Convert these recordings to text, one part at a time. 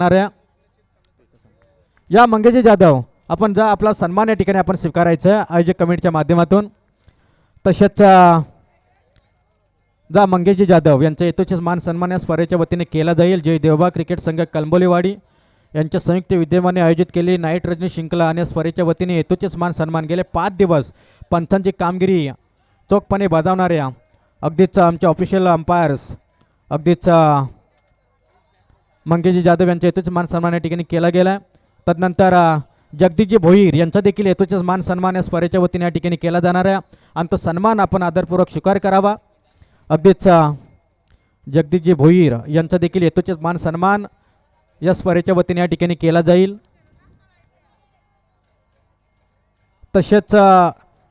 करणाऱ्या या मंगेशजी जाधव आपण जा आपला सन्मान या ठिकाणी आपण स्वीकारायचं आयोजक कमिटीच्या माध्यमातून. तसेच जा मंगेशजी जाधव यांचा येतोचे मान सन्मान या स्पर्धेच्या वतीने केला जाईल. जय देवबा क्रिकेट संघ कलंबोलीवाडी. यांच्या संयुक्त विद्यमाने आयोजित केली नाईट रजनी शिंकला आणि स्पर्धेच्या वतीने येतोचेच मान सन्मान गेले. पाच दिवस पंचांची कामगिरी चोखपणे बजावणाऱ्या अगदीच आमच्या ऑफिशियल अंपायर्स अगदीच मंगेशजी जाधव यांचा यथोचित मान सन्मान या ठिकाणी केला गेला तदनंतर अ, जगदीशजी भोईर यांचा देखील यथोचित मान सन्मान या स्पर्धेच्या वतीने या ठिकाणी केला जाणार आहे. आणि तो सन्मान आपण आदरपूर्वक स्वीकार करावा. अगदीच जगदीशजी भोईर यांचा देखील यथोचित मान सन्मान या स्पर्धेच्या वतीने या ठिकाणी केला जाईल. तसेच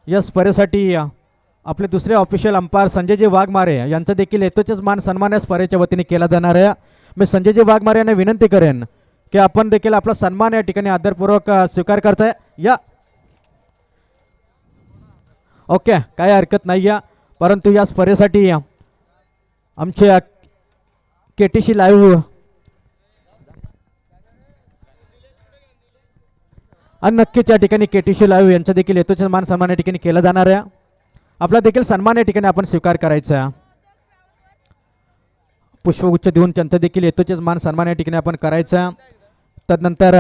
या स्पर्धेसाठी आपले दुसरे ऑफिशियल अंपायर संजयजी वाघमारे यांचा देखील यथोचित मान सन्मान या स्पर्धेच्या वतीने केला जाणार आहे. मी संजयजी वाघमारे यांना विनंती करेन की आपण देखील आपला सन्मान या ठिकाणी आदरपूर्वक स्वीकार करताय. या. ओके काही हरकत नाही या. परंतु या स्पर्धेसाठी आमचे के टी सी लाईव्ह आणि नक्कीच या ठिकाणी के टी सी लाईव्ह यांचा देखील यथोचित मान सन्मान या ठिकाणी केला जाणार आहे. आपला देखील सन्मान या ठिकाणी आपण स्वीकार करायचा आहे. पुष्पगुच्छ देऊन त्यांचं देखील येतोचेच मान सन्मान या ठिकाणी आपण करायचा. तदनंतर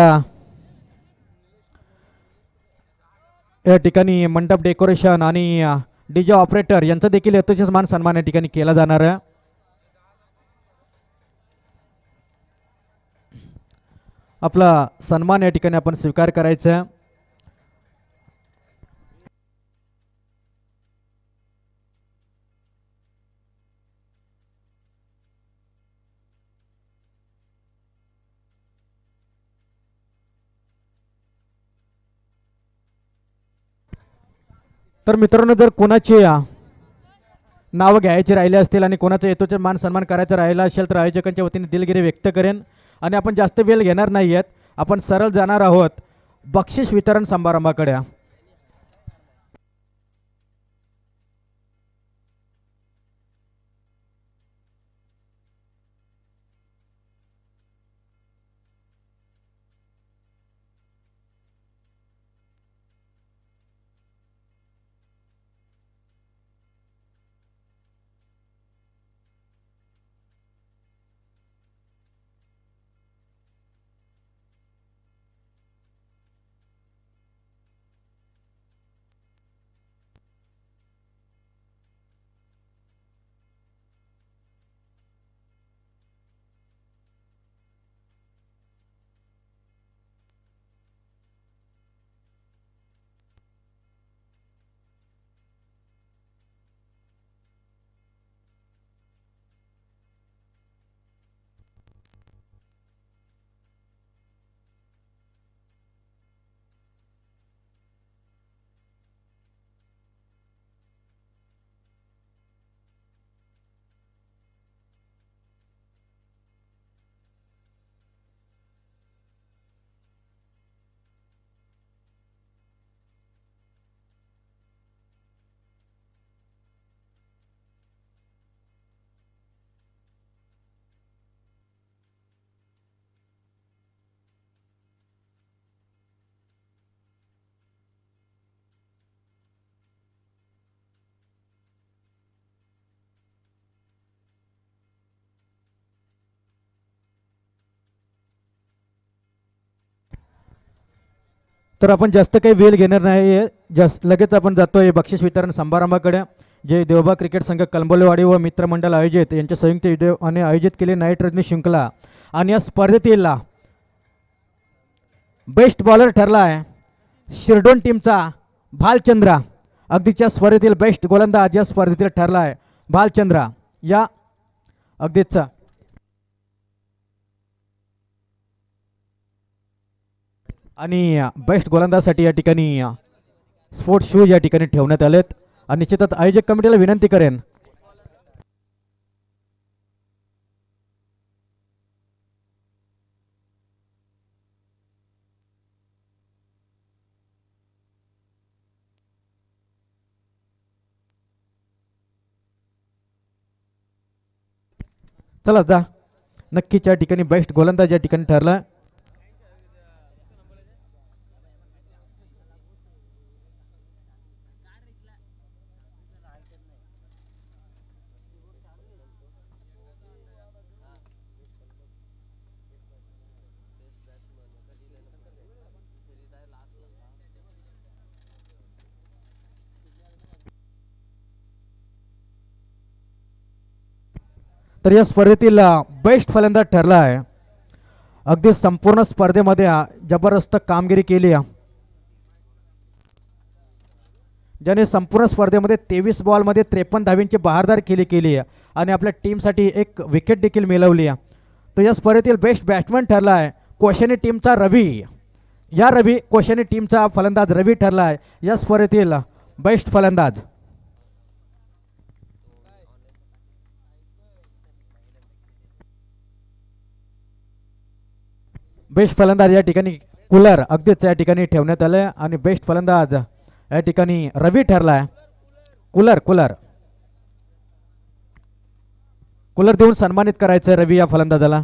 या ठिकाणी मंडप डेकोरेशन आणि डी जे ऑपरेटर यांचं देखील येतोचेच मान सन्मान या ठिकाणी केला जाणार आहे. आपला सन्मान या ठिकाणी आपण स्वीकार करायचा आहे. तर मित्रांनो जर कोणाची नावं घ्यायची राहिले असतील आणि कोणाचा येतोचे मान सन्मान करायचा राहिला असेल तर आयोजकांच्या वतीने दिलगिरी व्यक्त करेन. आणि आपण जास्त वेळ घेणार नाही आहेत. आपण सरळ जाणार आहोत बक्षीस वितरण समारंभाकडे तर आपण जास्त काही वेळ घेणार नाही. आहे जास्त लगेच आपण जातो आहे बक्षीस वितरण समारंभाकडे जे देवबा क्रिकेट संघ कलंबोलेवाडी व मित्रमंडळ आयोजित यांच्या संयुक्त विद्यमाने आयोजित केले नाईट रजनी शृंखला आणि या स्पर्धेतील बेस्ट बॉलर ठरला आहे शिरडोन टीमचा भालचंद्रा. अगदीच्या स्पर्धेतील बेस्ट गोलंदाज या स्पर्धेतील ठरला आहे भालचंद्रा. या अगदीचा आणि बेस्ट गोलंदाजसाठी या ठिकाणी स्पोर्ट्स शूज या ठिकाणी ठेवण्यात आलेत. आणि निश्चितच आयोजक कमिटीला विनंती करेन. चला जा. नक्कीच या ठिकाणी बेस्ट गोलंदाज या ठिकाणी ठरला. तर या स्पर्धेतील बेस्ट फलंदाज ठरला आहे. अगदी संपूर्ण स्पर्धेमध्ये जबरदस्त कामगिरी केली आहे. ज्याने संपूर्ण स्पर्धेमध्ये तेवीस बॉलमध्ये त्रेपन्न धावींची बहारदार केली केली आहे आणि आपल्या टीमसाठी एक विकेट देखील मिळवली आहे तर या स्पर्धेतील बेस्ट बॅट्समॅन ठरला आहे क्वेशनी टीमचा रवी. या रवी क्वेशनी टीमचा फलंदाज रवी ठरला आहे. या स्पर्धेतील बेस्ट फलंदाज. बेस्ट फलंदाज या ठिकाणी कुलर अगदीच या ठिकाणी ठेवण्यात आलं आणि बेस्ट फलंदाज या ठिकाणी रवी ठरला आहे कुलर कुलर. कुलर देऊन सन्मानित करायचं रवी या फलंदाजाला.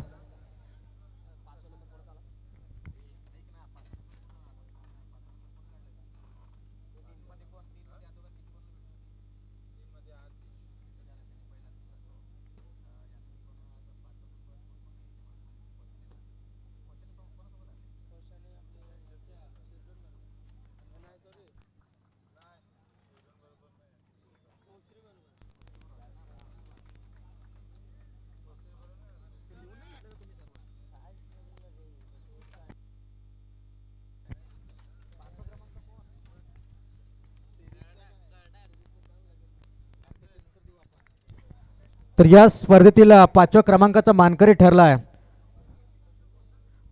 तर या स्पर्धेतील पाचव्या क्रमांकाचा मानकरी ठरला आहे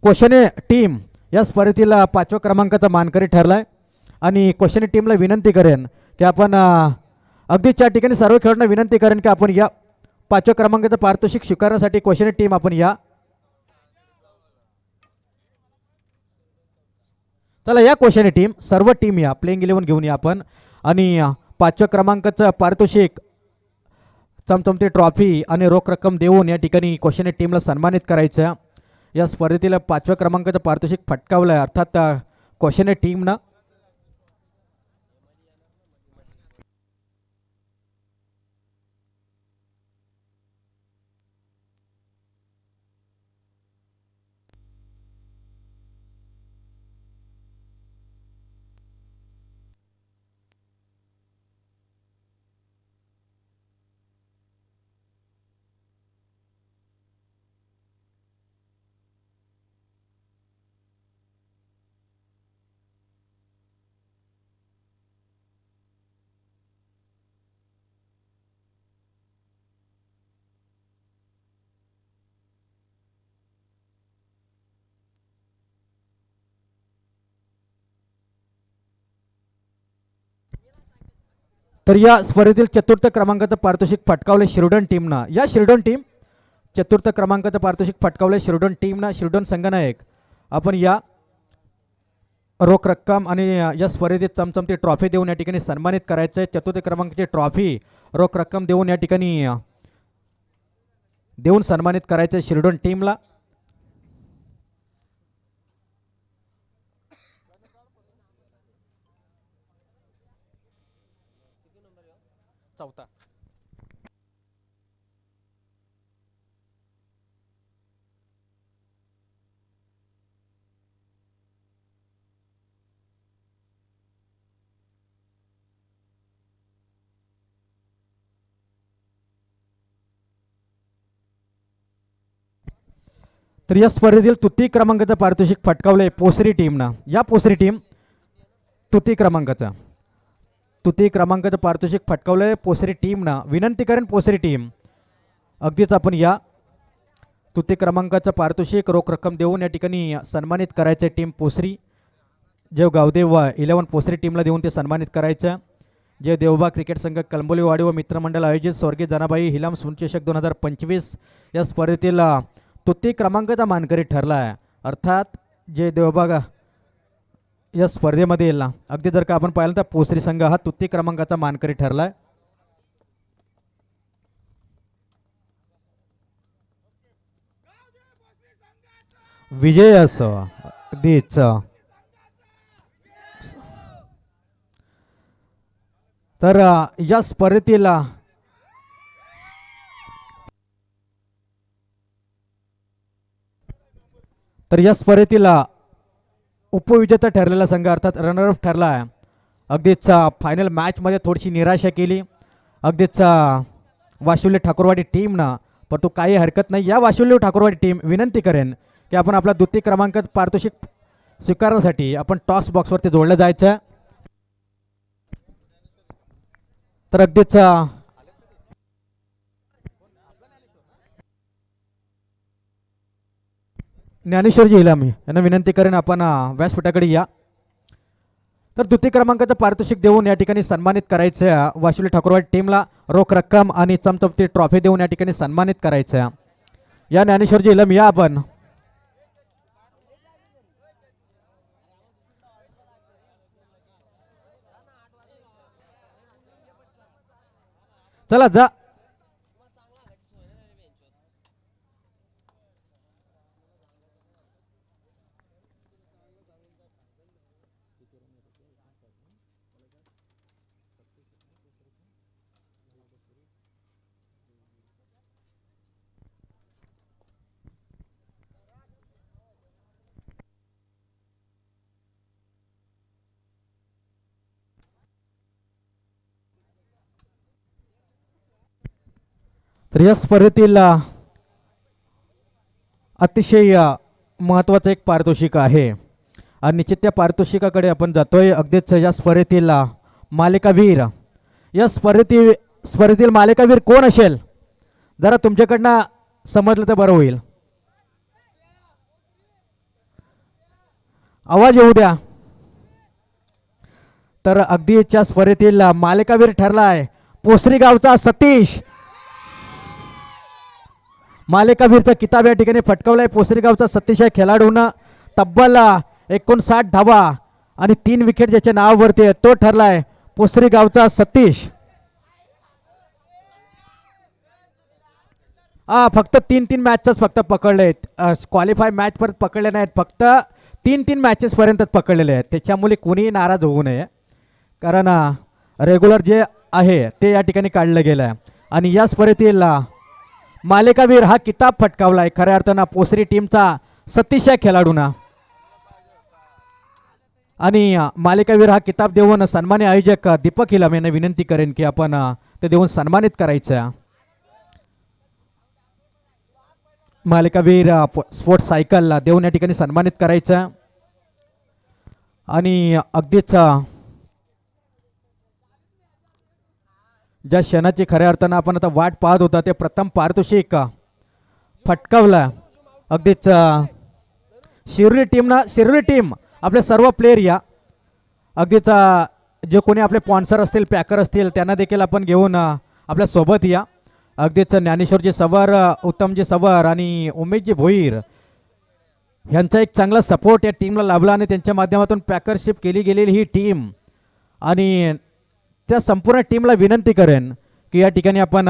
क्वेश्चने टीम या स्पर्धेतील पाचव्या क्रमांकाचा मानकरी ठरला आहे आणि क्वेश्चने टीमला विनंती करेन की आपण अ, अगदीच या ठिकाणी सर्व खेळाडूंना विनंती करेन की आपण या पाचव्या क्रमांकाचं पारितोषिक स्वीकारण्यासाठी क्वेश्चने टीम आपण या. चला या क्वेश्चने टीम सर्व टीम या प्लेइंग इलेव्हन घेऊन या आपण. आणि पाचव्या क्रमांकाचं पारितोषिक चमचमती ट्रॉफी आणि रोख रक्कम देऊन या ठिकाणी क्वेश्चन टीमला सन्मानित करायचं. या स्पर्धेतील पाचव्या क्रमांकाचं पारितोषिक फटकावलं आहे अर्थात क्वेश्चन टीमनं तर या स्पर्धेतील चतुर्थ क्रमांकाचं पारितोषिक फटकावले शिरडन टीमनं. या शिरडन टीम चतुर्थ क्रमांकाचं पारितोषिक फटकावले शिरडन टीमनं शिरडन संघनायक. आपण या रोख रक्कम आणि या स्पर्धेत चमचमती ट्रॉफी देऊन या ठिकाणी सन्मानित करायचं आहे. चतुर्थ क्रमांकाची ट्रॉफी रोख रक्कम देऊन या ठिकाणी देऊन सन्मानित करायचं आहे शिरडोन टीमला. चौथा. तर या स्पर्धेतील तुती क्रमांकाचं पारितोषिक फटकावलंय पोसरी टीमनं या पोसरी टीम तुती क्रमांकाचा. तुती क्रमांकाचं पारितोषिक फटकावलं आहे पोसरी टीमनं. विनंती करेन पोसरी टीम. अगदीच आपण या तुती क्रमांकाचं पारितोषिक रोख रक्कम देऊन या ठिकाणी सन्मानित करायचं टीम पोसरी. जे गावदेव इलेवन पोसरी टीमला देऊन ते सन्मानित करायचं. जे देवबा क्रिकेट संघ कलंबोलीवाडी व मित्रमंडळ आयोजित स्वर्गीय जनाबाई हिलाम सुनचषक दोन हजार पंचवीस या स्पर्धेतील तुती क्रमांकाचा मानकरी ठरला आहे अर्थात जे देवबाग या स्पर्धेमध्ये येईल ना. अगदी जर का आपण पाहिलं तर पोसरी संघ हा तृतीय क्रमांकाचा मानकरी ठरला आहे विजय असो अगदीच तर या स्पर्धेतील तर या स्पर्धेतील उपविजेता ठरलेला संघ अर्थात रनरअप ठरला आहे. अगदीच फायनल मॅचमध्ये थोडीशी निराशा केली. अगदीच अ, ठाकूरवाडी टीमनं परंतु काही हरकत नाही. या वाशिवले ठाकूरवाडी टीम विनंती करेन की आपण आपला द्वितीय क्रमांक पारितोषिक स्वीकारण्यासाठी आपण टॉस बॉक्सवरती जोडलं जायचं. तर अगदीच ज्ञानेश्वरजी इलामी यांना विनंती करेन आपण व्यासपीठाकडे या. तर द्वितीय क्रमांकाचं पारितोषिक देऊन या ठिकाणी सन्मानित करायचं वाशिवली ठाकूरवाडी टीमला रोख रक्कम आणि चमचमती ट्रॉफी देऊन या ठिकाणी सन्मानित करायचं या ज्ञानेश्वरजी इलम या आपण. चला जा. तर या स्पर्धेतील अतिशय महत्त्वाचं एक पारितोषिक आहे. आणि निश्चित त्या पारितोषिकाकडे आपण जातोय. अगदीच या स्पर्धेतील मालिकावीर. या स्पर्धेतील स्पर्धेतील मालिकावीर कोण असेल? जरा तुमच्याकडनं समजलं तर बरं होईल. आवाज येऊ द्या. तर अगदीच्या स्पर्धेतील मालिकावीर ठरला आहे पोसरी गावचा सतीश. मालिकावीरचा किताब या ठिकाणी फटकावलाय. पोसरीगावचा सतीश खेळाडूंना खेळाडूनं तब्बल एकोणसाठ धावा आणि तीन विकेट ज्याच्या नावावरती आहे तो ठरलाय पोसरीगावचा सतीश. हा फक्त तीन तीन मॅचच फक्त पकडले आहेत क्वालिफाय मॅच परत पकडले नाहीत फक्त तीन तीन मॅचेस पर्यंतच पकडलेले आहेत. त्याच्यामुळे कोणीही नाराज होऊ नये. कारण रेग्युलर जे आहे ते या ठिकाणी काढलं गेलं आहे आणि या स्पर्धेतील मालिकावीर हा किताब फटकावलाय. खऱ्या अर्थानं पोसरी टीमचा सतीश या खेळाडूना. आणि मालिकावीर हा किताब देऊन सन्मान्य आयोजक दीपक हिलाम यांना विनंती करेन की आपण ते देऊन सन्मानित करायचं. मालिकावीर स्पोर्ट्स सायकलला देऊन या ठिकाणी सन्मानित करायचं. आणि अगदीच ज्या क्षणाची खऱ्या अर्थानं आपण आता वाट पाहत होता ते प्रथम पारितोषिक फटकावला. अगदीच अ, शिरोली टीमनं शिरोली टीम आपले सर्व प्लेयर या. अगदीच जे कोणी आपले स्पॉन्सर असतील पॅकर असतील त्यांना देखील आपण घेऊन आपल्यासोबत आपल्यासोबत या. अगदीच ज्ञानेश्वरजी सवर उत्तमजी सवर आणि उमेशजी भोईर ह्यांचा एक चांगला सपोर्ट या टीमला लाभला आणि त्यांच्या माध्यमातून पॅकरशिप केली गेलेली ही टीम आणि त्या संपूर्ण टीमला विनंती करेन की या ठिकाणी आपण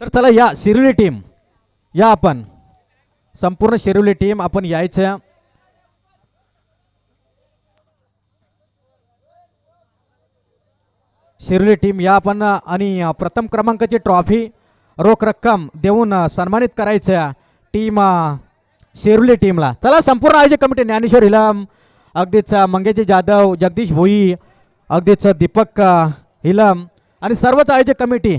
तर चला या शिरोली टीम या आपण संपूर्ण शिरोली टीम आपण यायचं. शिरोली टीम या आपण आणि प्रथम क्रमांकाची ट्रॉफी रोख रक्कम देऊन सन्मानित करायचं टीम शिरोली टीमला. चला संपूर्ण आयोजक कमिटी ज्ञानेश्वर हिलम अगदीच मंगेजी जाधव जगदीश भोई अगदीच दीपक हिलम आणि सर्वच आयोजक कमिटी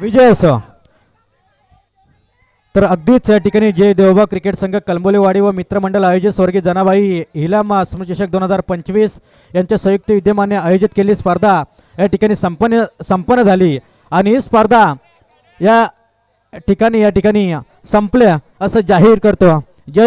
विजय असो. तर अगदीच या ठिकाणी जय देवबा क्रिकेट संघ कलंबोलीवाडी व मित्रमंडळ आयोजित स्वर्गीय जनाबाई हिलामा स्मृतिचषक दोन हजार पंचवीस यांच्या संयुक्त विद्यमाने आयोजित केलेली स्पर्धा. या ठिकाणी संपन्न संपन्न झाली. आणि ही स्पर्धा या ठिकाणी या ठिकाणी संपल्या असं जाहीर करतो.